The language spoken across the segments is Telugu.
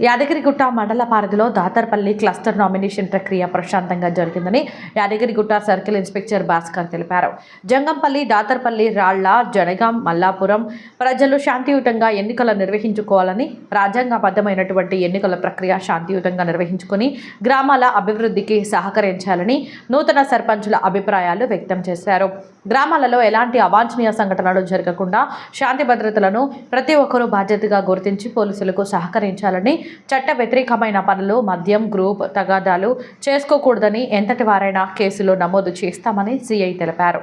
యాదగిరిగుట్ట మండల పరిధిలో దాతర్పల్లి క్లస్టర్ నామినేషన్ ప్రక్రియ ప్రశాంతంగా జరిగిందని యాదగిరిగుట్ట సర్కిల్ ఇన్స్పెక్టర్ భాస్కర్ తెలిపారు. జంగంపల్లి దాతర్పల్లి రాళ్ళ జనగాం మల్లాపురం ప్రజలు శాంతియుతంగా ఎన్నికలు నిర్వహించుకోవాలని రాజ్యాంగబద్ధమైనటువంటి ఎన్నికల ప్రక్రియ శాంతియుతంగా నిర్వహించుకుని గ్రామాల అభివృద్ధికి సహకరించాలని నూతన సర్పంచుల అభిప్రాయాలు వ్యక్తం చేశారు. గ్రామాలలో ఎలాంటి అవాంఛనీయ సంఘటనలు జరగకుండా శాంతి భద్రతలను ప్రతి ఒక్కరూ బాధ్యతగా గుర్తించి పోలీసులకు సహకరించాలని చట్ట వ్యతిరేకమైన పనులు మద్యం గ్రూప్ తగాదాలు చేసుకోకూడదని ఎంతటి వారైనా కేసులో నమోదు చేస్తామని సిఐ తెలిపారు.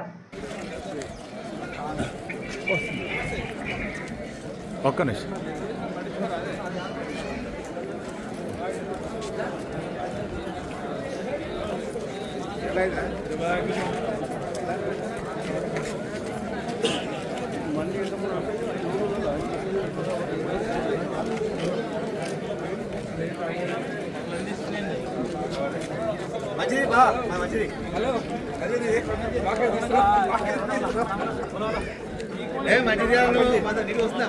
ఒక్క నిమిషం. మంచిది బా మంచిది హలో ఏ మంచిది నీకు వస్తుందా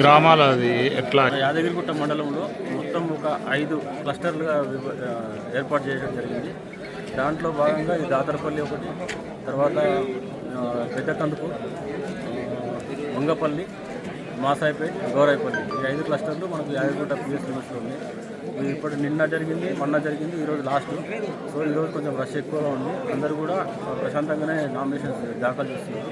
గ్రామాల అది ఎట్లా? యాదగిరిగుట్ట మండలంలో మొత్తం ఒక ఐదు క్లస్టర్లుగా ఏర్పాటు చేయడం జరిగింది. దాంట్లో భాగంగా ఈ దాతరపల్లి ఒకటి తర్వాత పెద్ద కందుకు వంగపల్లి మాసాయిపేట్ గౌరాయిపల్లి ఈ ఐదు క్లస్టర్లు మనకు యాదగిరిగుట్ట పిఎస్ లిమిట్స్లో ఉన్నాయి. ఇప్పుడు నిన్న జరిగింది మొన్న జరిగింది ఈరోజు లాస్ట్ సో ఈరోజు కొంచెం రష్ ఎక్కువగా ఉంది. అందరూ కూడా ప్రశాంతంగానే నామినేషన్స్ దాఖలు చేస్తున్నారు.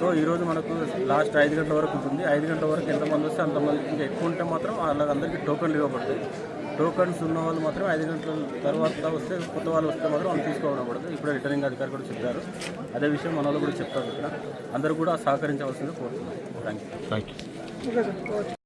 సో ఈరోజు మనకు లాస్ట్ ఐదు గంటల వరకు ఉంటుంది. ఐదు గంటల వరకు ఎంతమంది వస్తే అంతమంది ఇంకా ఎక్కువ ఉంటే మాత్రం వాళ్ళందరికీ టోకన్లు ఇవ్వబడతాయి. టోకన్స్ ఉన్న వాళ్ళు మాత్రం ఐదు గంటల తర్వాత వస్తే కొత్త వాళ్ళు వస్తే మాత్రం వాళ్ళు తీసుకోవడకూడదు ఇప్పుడు రిటర్నింగ్ అధికారి కూడా చెప్పారు. అదే విషయం మన వాళ్ళు కూడా చెప్తారు ఇక్కడ. అందరూ కూడా సహకరించవలసింది యూ థ్యాంక్ యూ